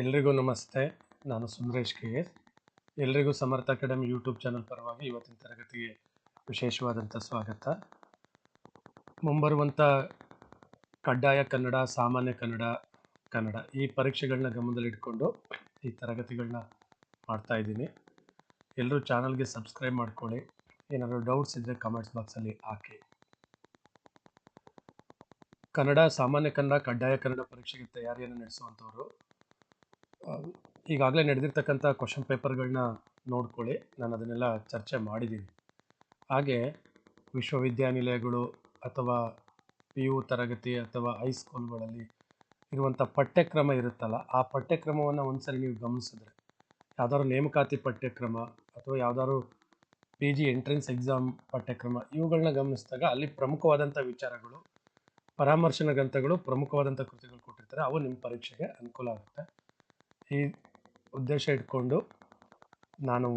ಎಲ್ರಿಗೂ ನಮಸ್ತೆ. ನಾನು ಸುಂದರೇಶ್ ಕೆ ಎಸ್ ಎಲ್ರಿಗೂ ಸಮರ್ಥ ಅಕಾಡೆಮಿ ಯೂಟ್ಯೂಬ್ ಚಾನಲ್ ಪರವಾಗಿ ಇವತ್ತಿನ ತರಗತಿಗೆ ವಿಶೇಷವಾದಂಥ ಸ್ವಾಗತ. ಮುಂಬರುವಂಥ ಕಡ್ಡಾಯ ಕನ್ನಡ, ಸಾಮಾನ್ಯ ಕನ್ನಡ ಕನ್ನಡ ಈ ಪರೀಕ್ಷೆಗಳನ್ನ ಗಮನದಲ್ಲಿಟ್ಕೊಂಡು ಈ ತರಗತಿಗಳನ್ನ ಮಾಡ್ತಾ ಇದ್ದೀನಿ. ಎಲ್ಲರೂ ಚಾನಲ್ಗೆ ಸಬ್ಸ್ಕ್ರೈಬ್ ಮಾಡ್ಕೊಳ್ಳಿ. ಏನಾದರೂ ಡೌಟ್ಸ್ ಇದ್ದರೆ ಕಮೆಂಟ್ಸ್ ಬಾಕ್ಸಲ್ಲಿ ಹಾಕಿ. ಕನ್ನಡ, ಸಾಮಾನ್ಯ ಕನ್ನಡ, ಕಡ್ಡಾಯ ಕನ್ನಡ ಪರೀಕ್ಷೆಗೆ ತಯಾರಿಯನ್ನು ನಡೆಸುವಂಥವ್ರು ಈಗಾಗಲೇ ನಡೆದಿರ್ತಕ್ಕಂಥ ಕ್ವಶನ್ ಪೇಪರ್ಗಳನ್ನ ನೋಡ್ಕೊಳ್ಳಿ. ನಾನು ಅದನ್ನೆಲ್ಲ ಚರ್ಚೆ ಮಾಡಿದ್ದೀನಿ ಹಾಗೆ ವಿಶ್ವವಿದ್ಯಾನಿಲಯಗಳು ಅಥವಾ ಪಿ ಯು ತರಗತಿ ಅಥವಾ ಹೈಸ್ಕೂಲ್ಗಳಲ್ಲಿ ಇರುವಂಥ ಪಠ್ಯಕ್ರಮ ಇರುತ್ತಲ್ಲ, ಆ ಪಠ್ಯಕ್ರಮವನ್ನು ಒಂದ್ಸರಿ ನೀವು ಗಮನಿಸಿದ್ರೆ, ಯಾವ್ದಾದ್ರು ನೇಮಕಾತಿ ಪಠ್ಯಕ್ರಮ ಅಥವಾ ಯಾವ್ದಾದ್ರು ಪಿ ಜಿ ಎಂಟ್ರೆನ್ಸ್ ಎಕ್ಸಾಮ್ ಪಠ್ಯಕ್ರಮ ಇವುಗಳನ್ನ ಗಮನಿಸಿದಾಗ ಅಲ್ಲಿ ಪ್ರಮುಖವಾದಂಥ ವಿಚಾರಗಳು, ಪರಾಮರ್ಶನ ಗ್ರಂಥಗಳು ಪ್ರಮುಖವಾದಂಥ ಕೃತಿಗಳು ಕೊಟ್ಟಿರ್ತಾರೆ. ಅವು ನಿಮ್ಮ ಪರೀಕ್ಷೆಗೆ ಅನುಕೂಲ ಆಗುತ್ತೆ. ಈ ಉದ್ದೇಶ ಇಟ್ಕೊಂಡು ನಾನು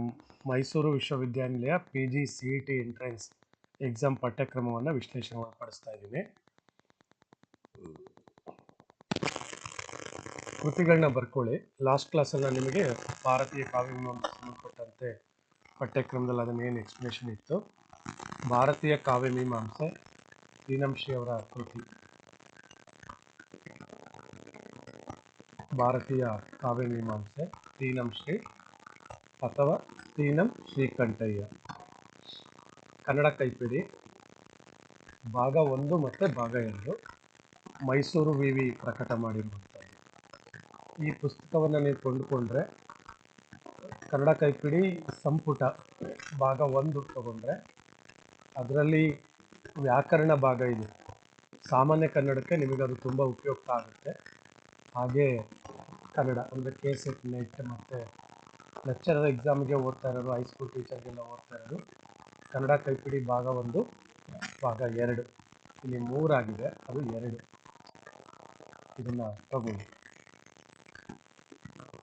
ಮೈಸೂರು ವಿಶ್ವವಿದ್ಯಾನಿಲಯ P G C E T entrance exam ಪಠ್ಯಕ್ರಮವನ್ನು ವಿಶ್ಲೇಷಣೆ ಒಳಪಡಿಸ್ತಾ ಇದ್ದೀನಿ. ಕೃತಿಗಳನ್ನ ಬರ್ಕೊಳ್ಳಿ. ಲಾಸ್ಟ್ ಕ್ಲಾಸಲ್ಲಿ ನಾನು ನಿಮಗೆ ಭಾರತೀಯ ಕಾವ್ಯಮೀಮಾಂಸೆ ಸಂಬಂಧಪಟ್ಟಂತೆ ಪಠ್ಯಕ್ರಮದಲ್ಲಿ ಅದನ್ನ ಏನು ಎಕ್ಸ್ಪ್ಲನೇಷನ್ ಇತ್ತು. ಭಾರತೀಯ ಕಾವ್ಯ ಮೀಮಾಂಸೆ ಅವರ ಕೃತಿ. ಭಾರತೀಯ ಕಾವ್ಯಮೀಮಾಂಸೆ ತೀನಂ ಶ್ರೀ ಅಥವಾ ತೀನಂ ಶ್ರೀಕಂಠಯ್ಯ. ಕನ್ನಡ ಕೈಪಿಡಿ, ಭಾಗ ಒಂದು ಮತ್ತು ಭಾಗ ಎರಡು, ಮೈಸೂರು ವಿ ವಿ ಪ್ರಕಟ ಮಾಡಿರುವಂಥದ್ದು. ಈ ಪುಸ್ತಕವನ್ನು ನೀವು ಕೊಂಡುಕೊಂಡ್ರೆ, ಕನ್ನಡ ಕೈಪಿಡಿ ಸಂಪುಟ ಭಾಗ ಒಂದು ತಗೊಂಡ್ರೆ, ಅದರಲ್ಲಿ ವ್ಯಾಕರಣ ಭಾಗ ಇದೆ. ಸಾಮಾನ್ಯ ಕನ್ನಡಕ್ಕೆ ನಿಮಗೆ ಅದು ತುಂಬ ಉಪಯುಕ್ತ ಆಗುತ್ತೆ. ಹಾಗೆ ಕನ್ನಡ, ಅಂದರೆ ಕೆ ಸೆಟ್ ನೆಟ್ ಮತ್ತು ಲೆಕ್ಚರರ್ ಎಕ್ಸಾಮ್ಗೆ ಓದ್ತಾ ಇರೋರು ಹೈಸ್ಕೂಲ್ ಟೀಚರ್ಗೆಲ್ಲ ಓದ್ತಾ ಇರೋದು ಕನ್ನಡ ಕೈಪಿಡಿ ಭಾಗ ಒಂದು, ಭಾಗ ಎರಡು. ಇಲ್ಲಿ ಮೂರಾಗಿದೆ, ಅದು ಎರಡು. ಇದನ್ನು ತಗೊಳ್ಳಿ.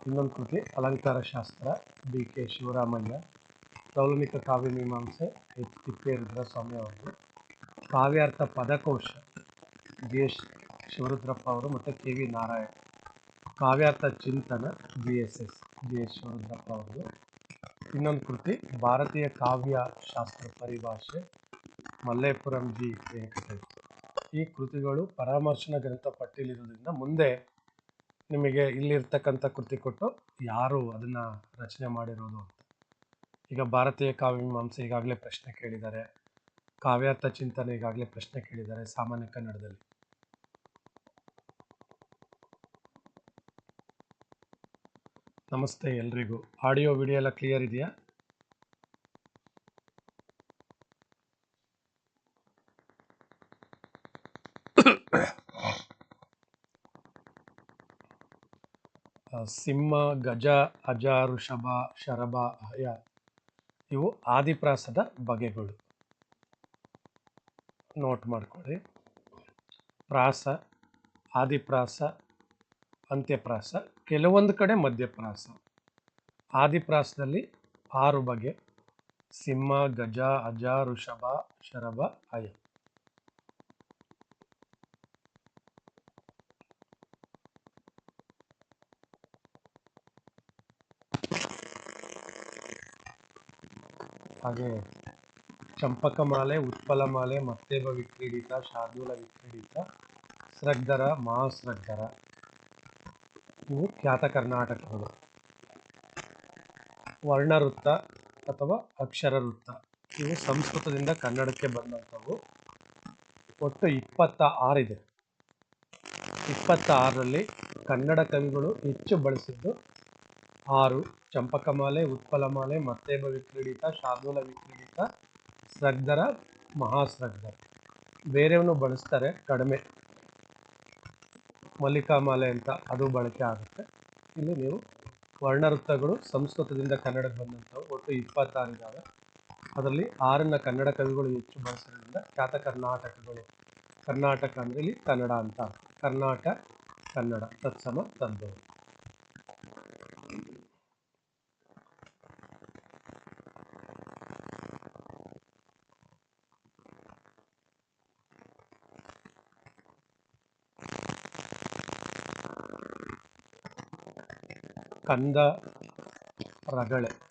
ಇನ್ನೊಂದು ಕೃತಿ, ಅಲಂಕಾರ ಶಾಸ್ತ್ರ ಬಿ ಕೆ ಶಿವರಾಮಯ್ಯ ಲೌಲನಿಕ ಕಾವ್ಯ ಮೀಮಾಂಸೆ, ಎಚ್ ತಿಪ್ಪೇರುದ್ರ ಸ್ವಾಮಿ ಅವರು ಕಾವ್ಯಾರ್ಥ ಪದಕೋಶ, ಜಿ ಎಸ್ ಶಿವರುದ್ರಪ್ಪ ಅವರು ಮತ್ತು ಕೆ ವಿ ನಾರಾಯಣ್. ಕಾವ್ಯಾರ್ಥ ಚಿಂತನ B S S G S Shivarudrappa ಅವರು ಇನ್ನೊಂದು ಕೃತಿ, ಭಾರತೀಯ ಕಾವ್ಯ ಶಾಸ್ತ್ರ ಪರಿಭಾಷೆ, ಮಲ್ಲೇಪುರಂ ಜಿ ವೆಂಕಟೇಶ್. ಈ ಕೃತಿಗಳು ಪರಾಮರ್ಶನ ಗ್ರಂಥ ಪಟ್ಟಿಯಲ್ಲಿರೋದ್ರಿಂದ ಮುಂದೆ ನಿಮಗೆ ಇಲ್ಲಿರ್ತಕ್ಕಂಥ ಕೃತಿ ಕೊಟ್ಟು ಯಾರು ಅದನ್ನು ರಚನೆ ಮಾಡಿರೋದು ಅಂತ. ಈಗ ಭಾರತೀಯ ಕಾವ್ಯ ಮಾಂಸ ಈಗಾಗಲೇ ಪ್ರಶ್ನೆ ಕೇಳಿದ್ದಾರೆ. ಕಾವ್ಯಾರ್ಥ ಚಿಂತನೆ ಈಗಾಗಲೇ ಪ್ರಶ್ನೆ ಕೇಳಿದ್ದಾರೆ ಸಾಮಾನ್ಯ ಕನ್ನಡದಲ್ಲಿ. ನಮಸ್ತೆ ಎಲ್ರಿಗೂ. ಆಡಿಯೋ ವಿಡಿಯೋ ಎಲ್ಲ ಕ್ಲಿಯರ್ ಇದೆಯಾ? ಸಿಂಹ, ಗಜ, ಅಜ, ಋಷಭ, ಶರಭ ಅಯ ಇವು ಆದಿಪ್ರಾಸದ ಬಗೆಗಳು. ನೋಟ್ ಮಾಡ್ಕೊಳ್ಳಿ. ಪ್ರಾಸ, ಆದಿಪ್ರಾಸ ಅಂತ್ಯಪ್ರಾಸ, ಕೆಲವೊಂದು ಕಡೆ ಮಧ್ಯಪ್ರಾಸ. ಆದಿಪ್ರಾಸದಲ್ಲಿ ಆರು ಬಗೆ. ಸಿಂಹ, ಗಜ, ಅಜ, ಋಷಭ, ಶರಭ, ಅಯ. ಹಾಗೆ ಚಂಪಕ ಮಾಲೆ, ಉತ್ಪಲ ಮಾಲೆ ಮತ್ತೇಬ ವಿಕ್ರೀಡಿತ, ಶಾರ್ದೂಲ ವಿಕ್ರೀಡಿತ ಸ್ರಗ್ಧರ ಮಹಾಸ್ರಗ್ಧರ ಇವು ಖ್ಯಾತ ಕರ್ನಾಟಕಗಳು. ವರ್ಣವೃತ್ತ ಅಥವಾ ಅಕ್ಷರ ವೃತ್ತ ಇವು ಸಂಸ್ಕೃತದಿಂದ ಕನ್ನಡಕ್ಕೆ ಬಂದಂಥವು. ಒಟ್ಟು ಇಪ್ಪತ್ತ ಆರಿದೆ ಇಪ್ಪತ್ತ ಆರರಲ್ಲಿ ಕನ್ನಡ ಕವಿಗಳು ಹೆಚ್ಚು ಬಳಸಿದ್ದು ಆರು, ಚಂಪಕಮಾಲೆ, ಉತ್ಪಲಮಾಲೆ, ಮತ್ತೇಬ ವಿಕ್ರೀಡಿತ, ಶಾರ್ದೂಲ ವಿಕ್ರೀಡಿತ ಸ್ರಗ್ಧರ ಮಹಾಸ್ರಗ್ಧರ ಬೇರೆಯವನು ಬಳಸ್ತಾರೆ ಕಡಿಮೆ. ಮಲ್ಲಿಕಾಮಾಲೆ ಅಂತ ಅದು ಬಳಕೆ ಆಗುತ್ತೆ. ಇಲ್ಲಿ ನೀವು ವರ್ಣವೃತ್ತಗಳು ಸಂಸ್ಕೃತದಿಂದ ಕನ್ನಡಕ್ಕೆ ಬಂದಂಥವು. ಒಟ್ಟು ಇಪ್ಪತ್ತಾರು ಇದ್ದಾವೆ ಅದರಲ್ಲಿ ಆರನ್ನು ಕನ್ನಡ ಕವಿಗಳು ಹೆಚ್ಚು ಬಳಸೋದ್ರಿಂದ ಖ್ಯಾತ ಕರ್ನಾಟಕಗಳು. ಕರ್ನಾಟಕ ಅಂದರೆ ಇಲ್ಲಿ ಕನ್ನಡ ಅಂತ ಕರ್ನಾಟಕ ಕನ್ನಡ, ತತ್ಸಮ ತದ್ಭವ ಕಂದ ರಗಳೆ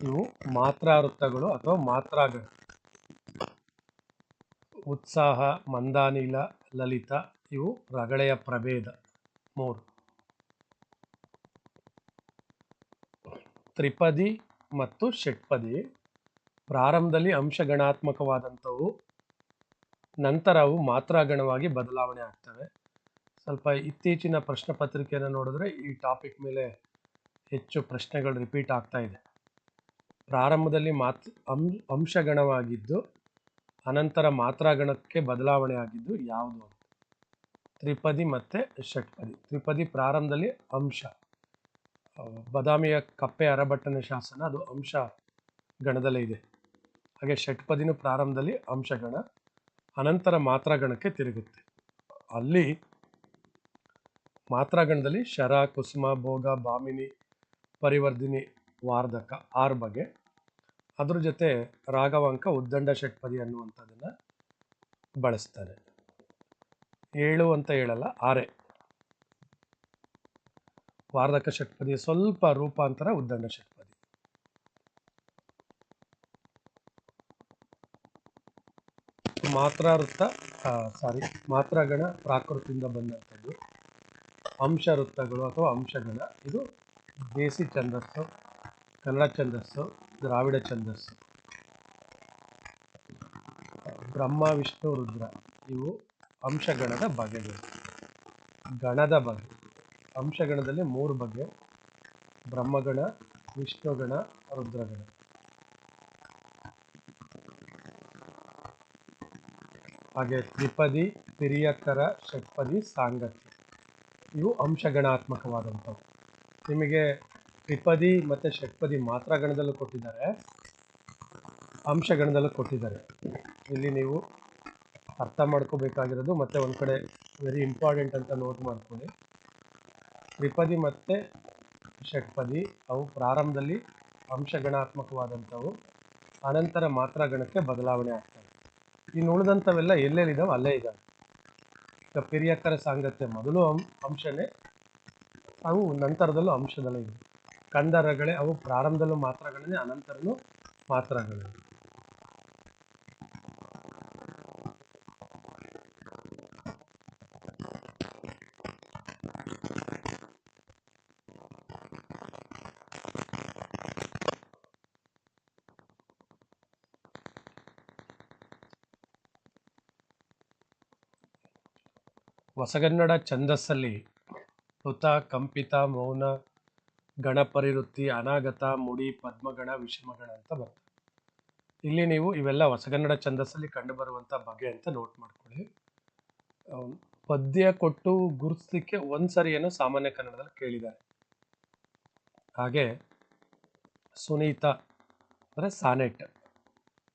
ಇವು ಮಾತ್ರಾವೃತ್ತಗಳು ಅಥವಾ ಮಾತ್ರಾಗಳು. ಉತ್ಸಾಹ, ಮಂದಾನಿಲ, ಲಲಿತ ಇವು ರಗಳೆಯ ಪ್ರಭೇದ. ಮೂರು. ತ್ರಿಪದಿ ಮತ್ತು ಷಟ್ಪದಿ. ಪ್ರಾರಂಭದಲ್ಲಿ ಅಂಶಗಣಾತ್ಮಕವಾದಂಥವು, ನಂತರ ಅವು ಮಾತ್ರಾಗಣವಾಗಿ ಬದಲಾವಣೆ ಆಗ್ತವೆ. ಸ್ವಲ್ಪ ಇತ್ತೀಚಿನ ಪ್ರಶ್ನೆ ಪತ್ರಿಕೆಯನ್ನು ನೋಡಿದ್ರೆ ಈ ಟಾಪಿಕ್ ಮೇಲೆ ಹೆಚ್ಚು ಪ್ರಶ್ನೆಗಳು ರಿಪೀಟ್ ಆಗ್ತಾ ಇದೆ. ಪ್ರಾರಂಭದಲ್ಲಿ ಮಾತ್ ಅಂಶಗಣವಾಗಿದ್ದು, ಅನಂತರ ಮಾತ್ರಾಗಣಕ್ಕೆ ಬದಲಾವಣೆ ಆಗಿದ್ದು ಯಾವುದು ತ್ರಿಪದಿ ಮತ್ತು ಷಟ್ಪದಿ. ತ್ರಿಪದಿ ಪ್ರಾರಂಭದಲ್ಲಿ ಅಂಶ. ಬದಾಮಿಯ ಕಪ್ಪೆ ಅರಬಟ್ಟನ ಶಾಸನ, ಅದು ಅಂಶ ಗಣದಲ್ಲೇ ಇದೆ. ಹಾಗೆ ಷಟ್ಪದಿನೂ ಪ್ರಾರಂಭದಲ್ಲಿ ಅಂಶಗಣ, ಅನಂತರ ಮಾತ್ರಾಗಣಕ್ಕೆ ತಿರುಗುತ್ತೆ. ಅಲ್ಲಿ ಮಾತ್ರಾಗಣದಲ್ಲಿ ಶರ, ಕುಸುಮ, ಭೋಗ ಭಾಮಿನಿ ಪರಿವರ್ಧಿನಿ ವಾರ್ಧಕ ಆರು ಬಗೆ ಅದ್ರ ಜೊತೆ ರಾಘವಾಂಕ ಉದ್ದಂಡ ಷಟ್ಪದಿ ಅನ್ನುವಂಥದ್ದನ್ನು ಬಳಸ್ತಾರೆ. ಏಳು ಅಂತ ಹೇಳಲ್ಲ, ಆರೆ. ವಾರ್ಧಕ ಷಟ್ಪದಿಯ ಸ್ವಲ್ಪ ರೂಪಾಂತರ ಉದ್ದಂಡ ಷಟ್ಪದಿ. ಮಾತ್ರಾವೃತ್ತ ಸಾರಿ ಮಾತ್ರಾಗಣ ಪ್ರಾಕೃತಿಯಿಂದ ಬಂದಂಥದ್ದು ಅಂಶ ವೃತ್ತಗಳು ಅಥವಾ ಅಂಶಗಳ, ಇದು ದೇಸಿ ಛಂದಸ್ಸು, ಕನ್ನಡ ಛಂದಸ್ಸು, ದ್ರಾವಿಡ ಛಂದಸ್ಸು. ಬ್ರಹ್ಮ, ವಿಷ್ಣು, ರುದ್ರ, ಇವು ಅಂಶಗಣದ ಬಗೆಗಳು. ಗಣದ ಬಗೆ. ಅಂಶಗಣದಲ್ಲಿ ಮೂರು ಬಗೆ. ಬ್ರಹ್ಮಗಣ, ವಿಷ್ಣುಗಣ, ರುದ್ರಗಣ. ಹಾಗೆ ತ್ರಿಪದಿ ತಿರಿಯಕರ ಷಟ್ಪದಿ ಸಾಂಗತ್ಯ ಇವು ಅಂಶಗಣಾತ್ಮಕವಾದಂಥವು. ನಿಮಗೆ ತ್ರಿಪದಿ ಮತ್ತು ಷಟ್ಪದಿ ಮಾತ್ರ ಗಣದಲ್ಲೂ ಕೊಟ್ಟಿದ್ದಾರೆ. ಅಂಶಗಣದಲ್ಲೂ ಕೊಟ್ಟಿದ್ದಾರೆ. ಇಲ್ಲಿ ನೀವು ಅರ್ಥ ಮಾಡ್ಕೋಬೇಕಾಗಿರೋದು ಮತ್ತೆ ಒಂದು ಕಡೆ ವೆರಿ ಇಂಪಾರ್ಟೆಂಟ್ ಅಂತ ನೋಟ್ ಮಾಡ್ಕೊಳ್ಳಿ. ತ್ರಿಪದಿ ಮತ್ತು ಷಟ್ಪದಿ ಅವು ಪ್ರಾರಂಭದಲ್ಲಿ ಅಂಶಗಣಾತ್ಮಕವಾದಂಥವು. ಅನಂತರ ಮಾತ್ರ ಗಣಕ್ಕೆ ಬದಲಾವಣೆ ಆಗ್ತವೆ ಇನ್ನು ಉಳಿದಂಥವೆಲ್ಲ ಎಲ್ಲೆಲ್ಲಿದ್ದಾವೆ? ಅಲ್ಲೇ ಇದ್ದಾವೆ. ಪಿರಿಯಕ್ಕರ ಸಾಂಗತ್ಯ ಮೊದಲು ಅಂಶನೇ ಅವು ನಂತರದಲ್ಲೂ ಅಂಶದಲ್ಲೇ ಇವೆ. ಕಂದರಗಳೇ ಅವು ಪ್ರಾರಂಭದಲ್ಲೂ ಮಾತ್ರಗಳೇ ಅನಂತರನೂ ಮಾತ್ರಗಳೇ ಹೊಸಗನ್ನಡ ಛಂದಸ್ಸಲ್ಲಿ ಹುತ ಕಂಪಿತ, ಮೌನ, ಗಣಪರಿವೃತ್ತಿ, ಅನಾಗತ, ಮುಡಿ, ಪದ್ಮಗಣ, ವಿಷಮಗಣ ಅಂತ ಬರ್ತದೆ. ಇಲ್ಲಿ ನೀವು ಇವೆಲ್ಲ ಹೊಸಗನ್ನಡ ಛಂದಸ್ಸಲ್ಲಿ ಕಂಡುಬರುವಂಥ ಬಗೆ ಅಂತ ನೋಟ್ ಮಾಡ್ಕೊಳ್ಳಿ. ಪದ್ಯ ಕೊಟ್ಟು ಗುರುತಿಸಲಿಕ್ಕೆ ಒಂದು ಸರಿಯನ್ನು ಸಾಮಾನ್ಯ ಕನ್ನಡದಲ್ಲಿ ಕೇಳಿದ್ದಾರೆ. ಹಾಗೆ ಸುನೀತ ಅಂದರೆ ಸಾನೆಟ್.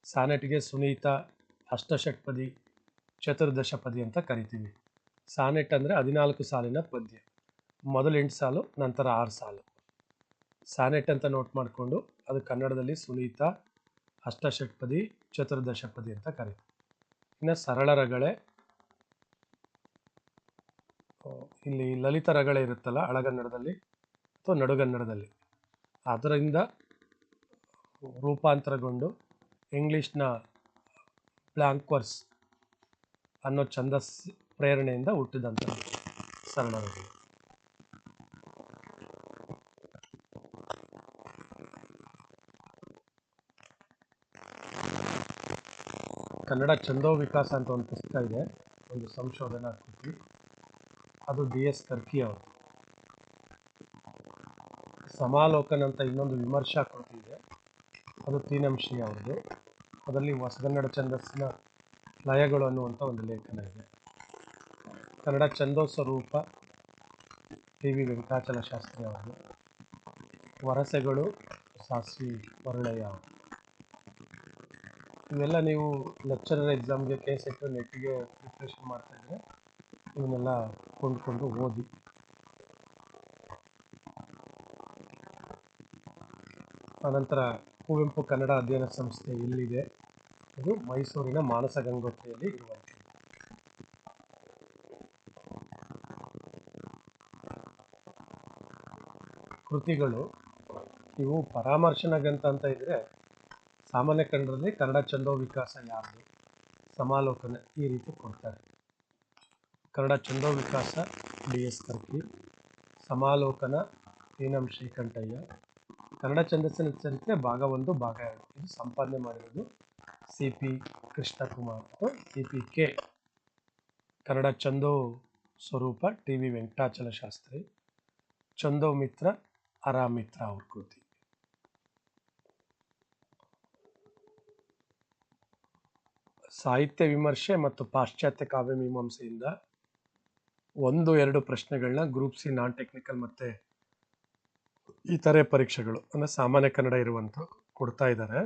ಸಾನೆಟ್ಗೆ ಸುನೀತ ಅಷ್ಟಷಟ್ಪದಿ, ಚತುರ್ದಶಪದಿ ಅಂತ ಕರಿತೀವಿ. ಸಾನೆಟ್ ಅಂದರೆ ಹದಿನಾಲ್ಕು ಸಾಲಿನ ಪದ್ಯ. ಮೊದಲು ಎಂಟು ಸಾಲು, ನಂತರ ಆರು ಸಾಲು. ಸಾನೆಟ್ ಅಂತ ನೋಟ್ ಮಾಡಿಕೊಂಡು ಅದು ಕನ್ನಡದಲ್ಲಿ ಸುನೀತ ಅಷ್ಟಷಟ್ಪದಿ ಚತುರ್ದಶಪದಿ ಅಂತ ಕರೀತು ಇನ್ನು ಸರಳ ರಗಳೆ. ಇಲ್ಲಿ ಲಲಿತ ರಗಳೆ ಇರುತ್ತಲ್ಲ ಹಳಗನ್ನಡದಲ್ಲಿ ಅಥವಾ ನಡುಗನ್ನಡದಲ್ಲಿ. ಅದರಿಂದ ರೂಪಾಂತರಗೊಂಡು ಇಂಗ್ಲೀಷ್ನ ಬ್ಲಾಂಕ್ವರ್ಸ್ ಅನ್ನೋ ಛಂದಸ್ ಪ್ರೇರಣೆಯಿಂದ ಹುಟ್ಟಿದಂಥದ್ದು. ಸರಳ ಕನ್ನಡ ಚಂದೋ ವಿಕಾಸ ಅಂತ ಒಂದು ಪುಸ್ತಕ ಇದೆ. ಒಂದು ಸಂಶೋಧನಾ ಕೃತಿ. ಅದು ಡಿ ಎಸ್ ಕರ್ಕಿ ಅವರು. ಸಮಾಲೋಕನ್ ಅಂತ ಇನ್ನೊಂದು ವಿಮರ್ಶಾ ಕೃತಿ ಇದೆ. ಅದು ತೀನಂಶಿ ಅವ್ರದ್ದು. ಅದರಲ್ಲಿ ಹೊಸಗನ್ನಡ ಛಂದಸ್ಸಿನ ಲಯಗಳು ಅನ್ನುವಂಥ ಒಂದು ಲೇಖನ ಇದೆ. ಕನ್ನಡ ಛಂದೋಸ್ವರೂಪ ಟಿ ವಿ ವೆಂಕಟಾಚಲ ಶಾಸ್ತ್ರಿ ಅವರದು ವರಸೆಗಳು ಸಾಸ್ವಿ, ವರುಣಯ್ಯ. ಅವರು ಇವೆಲ್ಲ ನೀವು ಲೆಕ್ಚರರ್ ಎಕ್ಸಾಮ್ಗೆ ಕೇಸ್ ಇಟ್ಟು ನೆಟ್ಟಿಗೆ ಪ್ರಿಪ್ರೇಷನ್ ಮಾಡ್ತಾ ಇದ್ರೆ ಇವನ್ನೆಲ್ಲ ಕೊಂಡ್ಕೊಂಡು ಓದಿ. ಆನಂತರ ಕುವೆಂಪು ಕನ್ನಡ ಅಧ್ಯಯನ ಸಂಸ್ಥೆ ಎಲ್ಲಿದೆ? ಇದು ಮೈಸೂರಿನ ಮಾನಸ ಗಂಗೋತ್ರಿಯಲ್ಲಿ ಇರುವಂಥದ್ದು. ಕೃತಿಗಳು, ಇವು ಪರಾಮರ್ಶನ ಗ್ರಂಥ ಅಂತ ಇದ್ರೆ, ಸಾಮಾನ್ಯ ಕನ್ನಡದಲ್ಲಿ ಕನ್ನಡ ಚಂದೋ ವಿಕಾಸ ಯಾರು ಸಮಾಲೋಕನ ಈ ರೀತಿ ಕೊಡ್ತಾರೆ. ಕನ್ನಡ ಚಂದೋ ವಿಕಾಸ, ಡಿ ಎಸ್ ಕರ್ಕಿ, ಸಮಾಲೋಕನ ಏನಂ ಶ್ರೀಕಂಠಯ್ಯ. ಕನ್ನಡ ಛಂದಸ್ಸಿನ ಚರಿತ್ರೆ ಭಾಗ ಒಂದು, ಭಾಗ ಎರಡು. ಇದು ಸಂಪಾದನೆ ಮಾಡಿರೋದು ಸಿ ಪಿ ಕೃಷ್ಣಕುಮಾರ್. ಮತ್ತು ಸಿ ಪಿ ಕೆ ಕನ್ನಡ ಚಂದೋ ಸ್ವರೂಪ ಟಿ ವಿ ವೆಂಕಟಾಚಲ ಶಾಸ್ತ್ರಿ ಚಂದೋ ಮಿತ್ರ ಅರಾಮಿತ್ರ ಅವ್ರ ಕೃತಿ ಸಾಹಿತ್ಯ ವಿಮರ್ಶೆ ಮತ್ತು ಪಾಶ್ಚಾತ್ಯ ಕಾವ್ಯ ಮೀಮಾಂಸೆಯಿಂದ ಒಂದು, ಎರಡು ಪ್ರಶ್ನೆಗಳನ್ನ ಗ್ರೂಪ್ ಸಿ, ನಾನ್ ಟೆಕ್ನಿಕಲ್ ಮತ್ತೆ ಇತರೆ ಪರೀಕ್ಷೆಗಳು, ಅಂದರೆ ಸಾಮಾನ್ಯ ಕನ್ನಡ ಇರುವಂಥ ಕೊಡ್ತಾ ಇದ್ದಾರೆ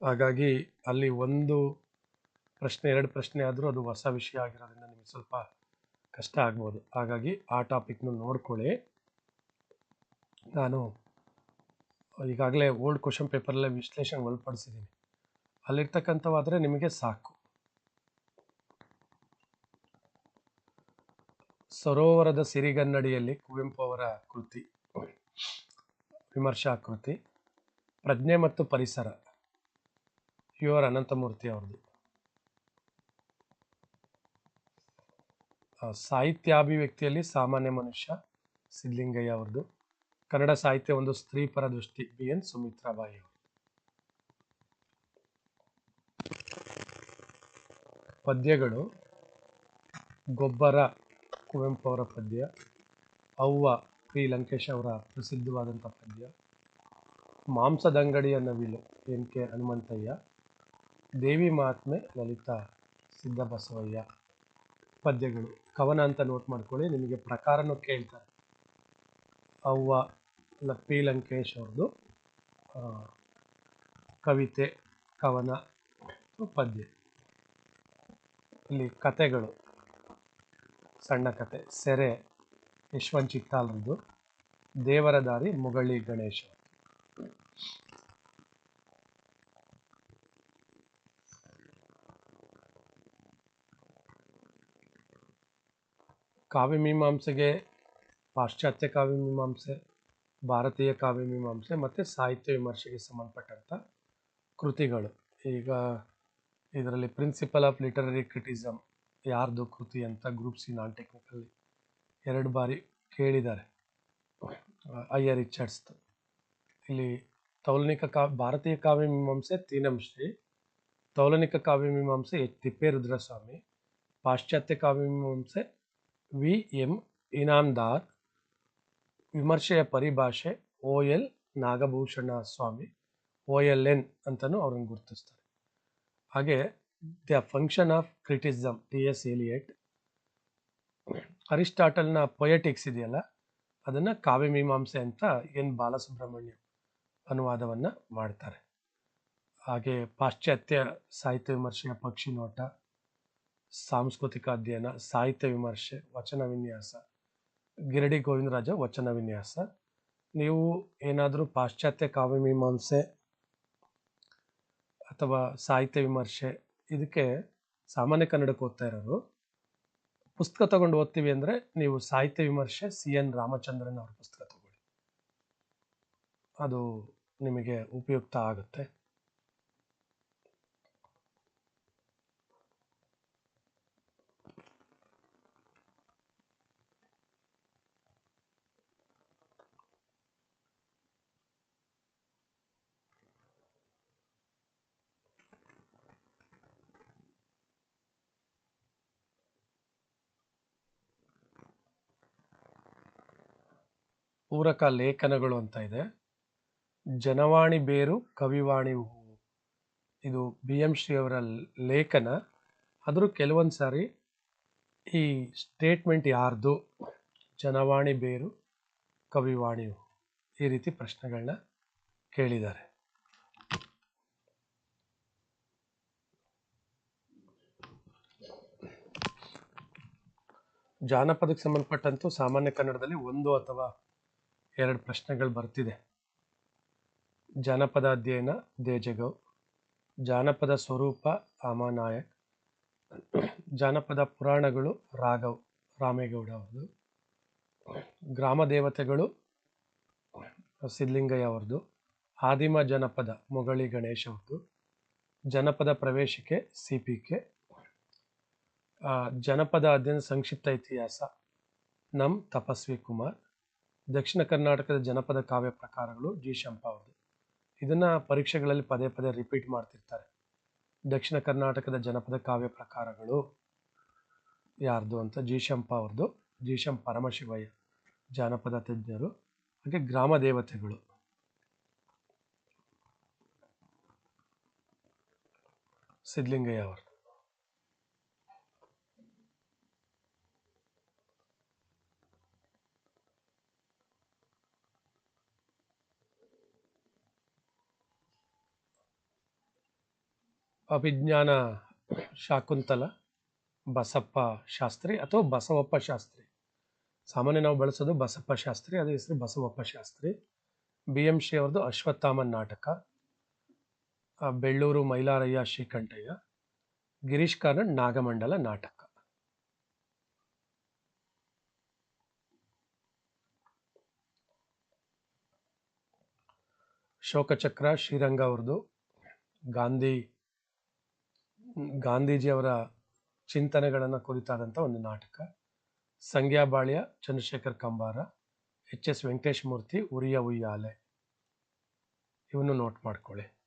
ಹಾಗಾಗಿ ಅಲ್ಲಿ ಒಂದು ಪ್ರಶ್ನೆ, ಎರಡು ಪ್ರಶ್ನೆ ಆದರೂ ಅದು ಹೊಸ ವಿಷಯ ಆಗಿರೋದ್ರಿಂದ ನಿಮಗೆ ಸ್ವಲ್ಪ ಕಷ್ಟ ಆಗ್ಬೋದು. ಹಾಗಾಗಿ ಆ ಟಾಪಿಕ್ನ ನೋಡ್ಕೊಳ್ಳಿ. ನಾನು ಈಗಾಗಲೇ ಓಲ್ಡ್ ಕ್ವಶನ್ ಪೇಪರಲ್ಲೇ ವಿಶ್ಲೇಷಣೆ ಒಳಪಡಿಸಿದ್ದೀನಿ. ಅಲ್ಲಿರ್ತಕ್ಕಂಥವಾದರೆ ನಿಮಗೆ ಸಾಕು. ಸರೋವರದ ಸಿರಿಗನ್ನಡಿಯಲ್ಲಿ ಕುವೆಂಪು ಅವರ ಕೃತಿ, ವಿಮರ್ಶಾ ಕೃತಿ, ಪ್ರಜ್ಞೆ ಮತ್ತು ಪರಿಸರ, ಯು ಆರ್ ಅನಂತಮೂರ್ತಿ ಅವ್ರದ್ದು. ಸಾಹಿತ್ಯಾಭಿವ್ಯಕ್ತಿಯಲ್ಲಿ ಸಾಮಾನ್ಯ ಮನುಷ್ಯ ಸಿದ್ಲಿಂಗಯ್ಯ ಅವ್ರದ್ದು. ಕನ್ನಡ ಸಾಹಿತ್ಯ ಒಂದು ಸ್ತ್ರೀ ಪರ ದೃಷ್ಟಿ. ಬಿ. ಎನ್. ಸುಮಿತ್ರಾಬಾಯಿ ಪದ್ಯಗಳು ಗೊಬ್ಬರ, ಕುವೆಂಪು ಅವರ ಪದ್ಯ, ಅವ್ವ ಪಿ. ಲಂಕೇಶ್ ಅವರ ಪ್ರಸಿದ್ಧವಾದಂಥ ಪದ್ಯ ಮಾಂಸದಂಗಡಿಯ ನವಿಲು ಎನ್. ಕೆ. ಹನುಮಂತಯ್ಯ, ದೇವಿ ಮಹಾತ್ಮೆ ಲಲಿತಾ ಸಿದ್ದಬಸವಯ್ಯ ಪದ್ಯಗಳು. ಕವನ ಅಂತ ನೋಟ್ ಮಾಡ್ಕೊಳ್ಳಿ, ನಿಮಗೆ ಪ್ರಕಾರನೂ ಕೇಳ್ತಾರೆ. ಅವ್ವ ಲ ಪಿ ಲಂಕೇಶ್ ಅವ್ರದ್ದು ಕವಿತೆ, ಕವನ ಪದ್ಯ ಇಲ್ಲಿ ಕತೆಗಳು. ಸಣ್ಣ ಕತೆ. ಸೆರೆ ಯಶವಂತ್ ಚಿತ್ತಾಲ್ರದ್ದು ದೇವರ ದಾರಿ, ಮುಗಳಿ ಕಾವ್ಯ ಮೀಮಾಂಸೆಗೆ ಪಾಶ್ಚಾತ್ಯ ಕಾವ್ಯಮೀಮಾಂಸೆ ಭಾರತೀಯ ಕಾವ್ಯಮೀಮಾಂಸೆ ಮತ್ತು ಸಾಹಿತ್ಯ ವಿಮರ್ಶೆಗೆ ಸಂಬಂಧಪಟ್ಟಂಥ ಕೃತಿಗಳು. ಈಗ ಇದರಲ್ಲಿ ಪ್ರಿನ್ಸಿಪಲ್ ಆಫ್ ಲಿಟರರಿ ಕ್ರಿಟಿಸಮ್ ಯಾರ್ದು ಕೃತಿ ಅಂತ ಗ್ರೂಪ್ ಸಿ ನಾನ್ ಟೆಕ್ನಿಕಲ್ಲಿ ಎರಡು ಬಾರಿ ಕೇಳಿದ್ದಾರೆ. ಅಯ್ಯ ರಿಚರ್ಡ್ಸ್ ಇಲ್ಲಿ ತೌಲನಿಕ ಕಾವ್ಯ ಭಾರತೀಯ ಕಾವ್ಯಮೀಮಾಂಸೆ ತೀನಂಶ್ರೀ, ತೌಲನಿಕ ಕಾವ್ಯಮೀಮಾಂಸೆ ಎಚ್. ತಿಪ್ಪೇರುದ್ರಸ್ವಾಮಿ ಪಾಶ್ಚಾತ್ಯ ಕಾವ್ಯಮೀಮಾಂಸೆ ವಿ. ಎಂ. ಇನಾಮ್ದಾರ್ ವಿಮರ್ಶೆಯ ಪರಿಭಾಷೆ O L Nagabhushana Swamy, O L N ಅಂತಲೂ ಅವ್ರನ್ನ ಗುರುತಿಸ್ತಾರೆ. ಹಾಗೆ the function of criticism T S Eliot. ಅರಿಸ್ಟಾಟಲ್ನ poetics ಇದೆಯಲ್ಲ, ಅದನ್ನು ಕಾವ್ಯಮೀಮಾಂಸೆ ಅಂತ ಎನ್ ಬಾಲಸುಬ್ರಹ್ಮಣ್ಯ ಅನುವಾದವನ್ನು ಮಾಡ್ತಾರೆ. ಹಾಗೆ ಪಾಶ್ಚಾತ್ಯ ಸಾಹಿತ್ಯ ವಿಮರ್ಶೆಯ ಪಕ್ಷಿ ನೋಟ ಸಾಂಸ್ಕೃತಿಕ ಅಧ್ಯಯನ, ಸಾಹಿತ್ಯ ವಿಮರ್ಶೆ, ವಚನ ವಿನ್ಯಾಸ ಗಿರಡಿ ಗೋವಿಂದರಾಜ ವಚನ ವಿನ್ಯಾಸ. ನೀವು ಏನಾದರೂ ಪಾಶ್ಚಾತ್ಯ ಕಾವ್ಯಮೀಮಾಂಸೆ ಅಥವಾ ಸಾಹಿತ್ಯ ವಿಮರ್ಶೆ, ಇದಕ್ಕೆ ಸಾಮಾನ್ಯ ಕನ್ನಡಕ್ಕೆ ಓದ್ತಾ ಇರೋರು, ಪುಸ್ತಕ ತಗೊಂಡು ಓದ್ತೀವಿ ಅಂದರೆ ನೀವು ಸಾಹಿತ್ಯ ವಿಮರ್ಶೆ ಸಿ ಎನ್ ರಾಮಚಂದ್ರನ್ ಅವ್ರ ಪುಸ್ತಕ ತಗೊಳ್ಳಿ. ಅದು ನಿಮಗೆ ಉಪಯುಕ್ತ ಆಗುತ್ತೆ. ಪೂರಕ ಲೇಖನಗಳು ಅಂತ ಇದೆ. ಜನವಾಣಿ ಬೇರು, ಕವಿವಾಣಿ ಹೂವು ಇದು ಬಿ ಎಂ ಶ್ರೀ ಅವರ ಲೇಖನ. ಆದರೂ ಕೆಲವೊಂದು ಸಾರಿ ಈ ಸ್ಟೇಟ್ಮೆಂಟ್ ಯಾರ್ದು? ಜನವಾಣಿ ಬೇರು, ಕವಿವಾಣಿ ಹೂವು ಈ ರೀತಿ ಪ್ರಶ್ನೆಗಳನ್ನ ಕೇಳಿದ್ದಾರೆ. ಜಾನಪದಕ್ಕೆ ಸಂಬಂಧಪಟ್ಟಂತೂ ಸಾಮಾನ್ಯ ಕನ್ನಡದಲ್ಲಿ ಒಂದು ಅಥವಾ ಎರಡು ಪ್ರಶ್ನೆಗಳು ಬರ್ತಿದೆ. ಜಾನಪದ ಅಧ್ಯಯನ ದೇಜಗೌ. ಜಾನಪದ ಸ್ವರೂಪ ಅಮಾನಾಯಕ್ ಜಾನಪದ ಪುರಾಣಗಳು, ರಾಘವ್, ರಾಮೇಗೌಡ ಅವ್ರದ್ದು. ಗ್ರಾಮ ದೇವತೆಗಳು ಸಿದ್ಲಿಂಗಯ್ಯ ಅವ್ರದ್ದು ಆದಿಮ ಜನಪದ ಮೊಗಳಿ ಗಣೇಶ್ ಅವ್ರದ್ದು. ಜನಪದ ಪ್ರವೇಶಿಕೆ ಸಿ ಪಿ ಕೆ ಜನಪದ ಅಧ್ಯಯನ ಸಂಕ್ಷಿಪ್ತ ಇತಿಹಾಸ. ನಮ್ ತಪಸ್ವಿ ಕುಮಾರ್ ದಕ್ಷಿಣ ಕರ್ನಾಟಕದ ಜನಪದ ಕಾವ್ಯ ಪ್ರಕಾರಗಳು ಜಿ ಶಂಪ ಅವ್ರದ್ದು ಇದನ್ನ ಪರೀಕ್ಷೆಗಳಲ್ಲಿ ಪದೇ ಪದೇ ರಿಪೀಟ್ ಮಾಡ್ತಿರ್ತಾರೆ. ದಕ್ಷಿಣ ಕರ್ನಾಟಕದ ಜನಪದ ಕಾವ್ಯ ಪ್ರಕಾರಗಳು ಯಾರ್ದು ಅಂತ ಜಿ ಶಂಪ ಅವ್ರದ್ದು ಜಿ ಶಂ ಪರಮಶಿವಯ್ಯ, ಜಾನಪದ ತಜ್ಞರು, ಹಾಗೆ ಗ್ರಾಮ ದೇವತೆಗಳು. ಸಿದ್ಲಿಂಗಯ್ಯ ಅವರು ಅಭಿಜ್ಞಾನ ಶಾಕುಂತಲ, ಬಸಪ್ಪ ಶಾಸ್ತ್ರಿ ಅಥವಾ ಬಸವಪ್ಪ ಶಾಸ್ತ್ರಿ? ಸಾಮಾನ್ಯ ನಾವು ಬಳಸೋದು ಬಸಪ್ಪ ಶಾಸ್ತ್ರಿ, ಅದೇ ಹೆಸರು ಬಸವಪ್ಪ ಶಾಸ್ತ್ರಿ. ಬಿ ಎಂ ಶ್ರೀ ಅವ್ರದ್ದು ಅಶ್ವತ್ಥಾಮನ್ ನಾಟಕ. ಬೆಳ್ಳೂರು ಮೈಲಾರಯ್ಯ ಶ್ರೀಕಂಠಯ್ಯ. ಗಿರೀಶ್ ಕಾರ್ನಾಡ್ ನಾಗಮಂಡಲ ನಾಟಕ. ಶೋಕಚಕ್ರ ಶ್ರೀರಂಗ ಅವ್ರದ್ದು. ಗಾಂಧಿ ಗಾಂಧೀಜಿಯವರ ಚಿಂತನೆಗಳನ್ನು ಕುರಿತಾದಂಥ ಒಂದು ನಾಟಕ. ಸಂಗ್ಯಾಬಾಳ್ಯ ಚಂದ್ರಶೇಖರ್ ಕಂಬಾರ, ಎಚ್ ಎಸ್ ವೆಂಕಟೇಶ್ ಮೂರ್ತಿ ಉರಿಯ ಉಯ್ಯಾಲೆ. ಇವನ್ನು ನೋಟ್ ಮಾಡ್ಕೊಳ್ಳಿ.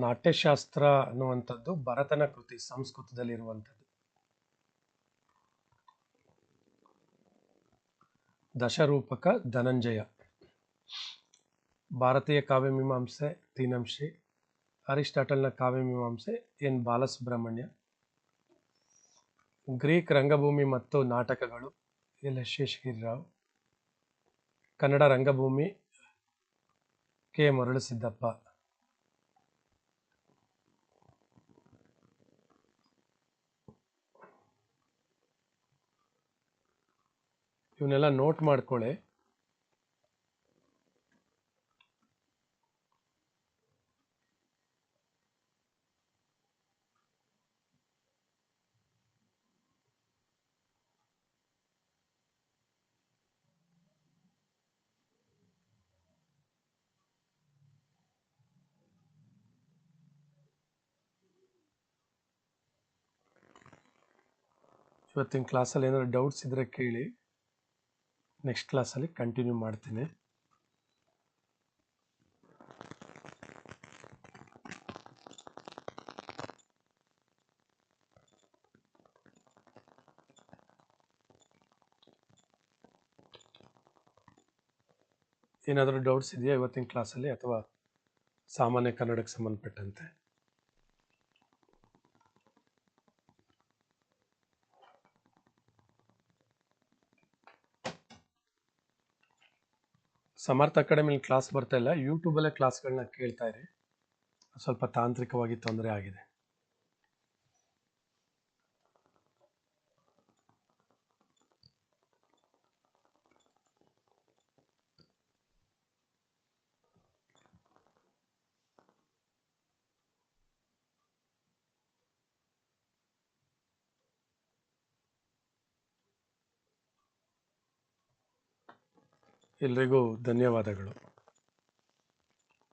ನಾಟ್ಯಶಾಸ್ತ್ರ ಅನ್ನುವಂಥದ್ದು ಭರತನ ಕೃತಿ, ಸಂಸ್ಕೃತದಲ್ಲಿರುವಂಥದ್ದು. ದಶರೂಪಕ ಧನಂಜಯ. ಭಾರತೀಯ ಕಾವ್ಯಮೀಮಾಂಸೆ ತೀನಂಶ್ರೀ ಅರಿಸ್ಟಾಟಲ್ನ ಕಾವ್ಯಮೀಮಾಂಸೆ ಎನ್. ಬಾಲಸುಬ್ರಹ್ಮಣ್ಯ. ಗ್ರೀಕ್ ರಂಗಭೂಮಿ ಮತ್ತು ನಾಟಕಗಳು ಎಲ್. ಎಸ್. ಶೇಷಗಿರಿರಾವ್. ಕನ್ನಡ ರಂಗಭೂಮಿ ಕೆ. ಮರಳು ಸಿದ್ದಪ್ಪ ಇವನ್ನೆಲ್ಲ ನೋಟ್ ಮಾಡ್ಕೊಳ್ಳಿ. ಇವತ್ತಿನ ಕ್ಲಾಸಲ್ಲಿ ಏನಾದ್ರು ಡೌಟ್ಸ್ ಇದ್ರೆ ಕೇಳಿ. ನೆಕ್ಸ್ಟ್ ಕ್ಲಾಸಲ್ಲಿ ಕಂಟಿನ್ಯೂ ಮಾಡ್ತೀನಿ. ಏನಾದರೂ ಡೌಟ್ಸ್ ಇದೆಯಾ ಇವತ್ತಿನ ಕ್ಲಾಸಲ್ಲಿ ಅಥವಾ ಸಾಮಾನ್ಯ ಕನ್ನಡಕ್ಕೆ ಸಂಬಂಧಪಟ್ಟಂತೆ? ಸಮರ್ಥ ಅಕಾಡೆಮಿಲಿ ಕ್ಲಾಸ್ ಬರ್ತಾ ಇಲ್ಲ. ಯೂಟ್ಯೂಬಲ್ಲೇ ಕ್ಲಾಸ್ಗಳನ್ನ ಕೇಳ್ತಾ ಇರಿ. ಸ್ವಲ್ಪ ತಾಂತ್ರಿಕವಾಗಿ ತೊಂದರೆ ಆಗಿದೆ. ಎಲ್ರಿಗೂ ಧನ್ಯವಾದಗಳು.